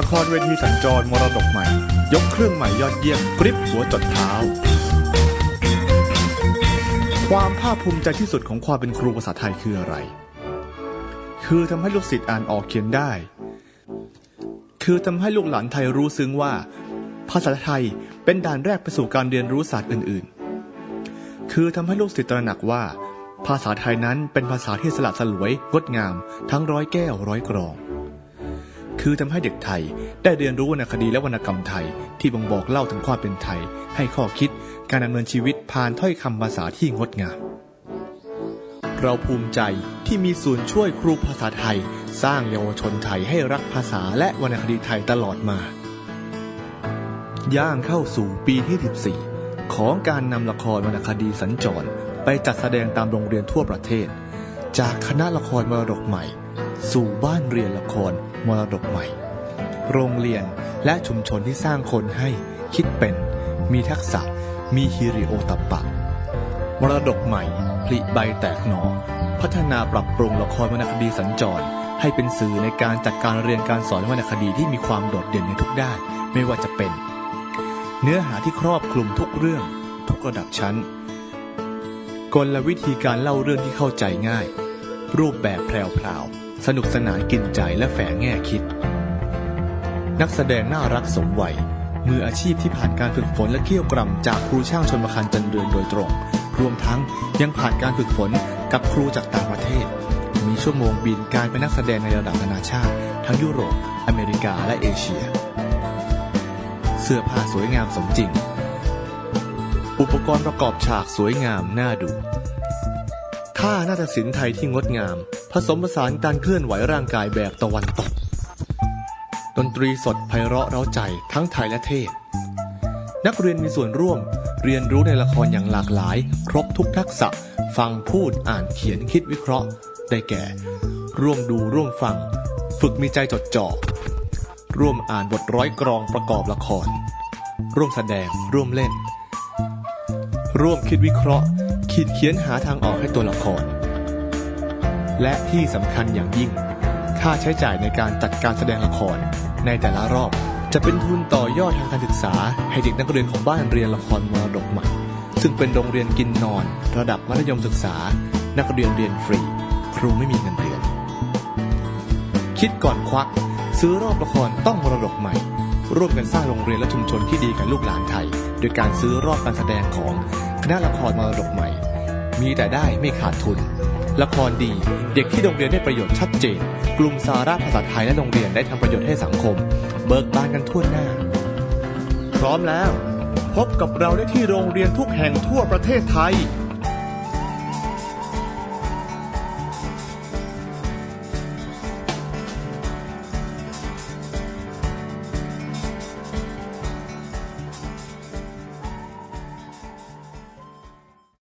ละครเวทีสัญจรมรดกใหม่ ยกเครื่องใหม่ยอดเยี่ยมกริบหัวจดเท้า ความภาคภูมิใจที่สุดของความเป็นครูภาษาไทยคืออะไร คือทำให้ลูกศิษย์อ่านออกเขียนได้ คือทำให้ลูกหลานไทยรู้ซึ้งว่า ภาษาไทยเป็นด่านแรกไปสู่การเรียนรู้ศาสตร์อื่น ๆ คือทำให้ลูกศิษย์ตระหนักว่า ภาษาไทยนั้นเป็นภาษาที่สละสลวยงดงาม ทั้งร้อยแก้วร้อยกรอง คือทำให้เด็กไทย ได้เรียนรู้วรรณคดีและวรรณกรรมไทย ที่บ่งบอกเล่าถึงความเป็นไทย ให้ข้อคิด การดำเนินชีวิตผ่านถ้อยคำภาษาที่งดงาม เราภูมิใจที่มีส่วนช่วยครูภาษาไทย สร้างเยาวชนไทยให้รักภาษาและวรรณคดีไทยตลอดมา ย่างเข้าสู่ปีที่ 14 ของการนำละครวรรณคดีสัญจร ไปจัดแสดงตามโรงเรียนทั่วประเทศ จากคณะละครมรดกใหม่ สู่บ้านเรียนละครมรดกใหม่ โรงเรียนและชุมชนที่สร้างคนให้คิดเป็น มีทักษะ มีฮิริโอตัปปะ มรดกใหม่ผลิใบแตกหนอ พัฒนาปรับปรุงละครวรรณคดีสัญจร ให้เป็นสื่อในการจัดการเรียนการสอนวรรณคดีที่มีความโดดเด่นในทุกด้าน ไม่ว่าจะเป็น เนื้อหาที่ครอบคลุมทุกเรื่อง ทุกระดับชั้น กลวิธีการเล่าเรื่องที่เข้าใจง่าย รูปแบบแพรวๆ สนุกสนานกินใจและแฝงแง่คิด นักแสดงน่ารักสมวัย มืออาชีพที่ผ่านการฝึกฝนและเกี่ยวกรำจากครูช่างชนประคันจันเรือนโดยตรง รวมทั้งยังผ่านการฝึกฝนกับครูจากต่างประเทศ มีชั่วโมงบินการเป็นนักแสดงในระดับนานาชาติ ทั้งยุโรป อเมริกาและเอเชีย เสื้อผ้าสวยงามสมจริง อุปกรณ์ประกอบฉากสวยงามน่าดูท่านาฏศิลป์ไทยที่งดงาม ผสมผสานการเคลื่อนไหวร่างกายแบบตะวันตก ดนตรีสดไพเราะเร้าใจทั้งไทยและเทศ นักเรียนมีส่วนร่วมเรียนรู้ในละครอย่างหลากหลาย ครบทุกทักษะ ฟังพูดอ่านเขียนคิดวิเคราะห์ ได้แก่ ร่วมดูร่วมฟัง ฝึกมีใจจดจ่อร่วมอ่านบทร้อยกรองประกอบละคร ร่วมแสดงร่วมเล่น ร่วมคิดวิเคราะห์คิดเขียนหาทางออกให้ตัวละคร และที่สำคัญอย่างยิ่ง ค่าใช้จ่ายในการจัดการแสดงละคร ในแต่ละรอบ จะเป็นทุนต่อยอดทางการศึกษา ให้เด็กนักเรียนของบ้านเรียนละครมรดกใหม่ ซึ่งเป็นโรงเรียนกินนอน ระดับมัธยมศึกษา นักเรียนเรียนฟรี ครูไม่มีเงินเดือน คิดก่อนควัก ซื้อรอบละครต้องมรดกใหม่ ร่วมกันสร้างโรงเรียนและชุมชนที่ดีกับลูกหลานไทย โดยการซื้อรอบการแสดงของคณะละครมรดกใหม่ มีแต่ได้ไม่ขาดทุน ละครดี เด็กที่โรงเรียนได้ประโยชน์ชัดเจน กลุ่มสาระภาษาไทยและโรงเรียนได้ทำประโยชน์ให้สังคม เบิกบานกันทั่วหน้า พร้อมแล้ว พบกับเราได้ที่โรงเรียนทุกแห่งทั่วประเทศไทย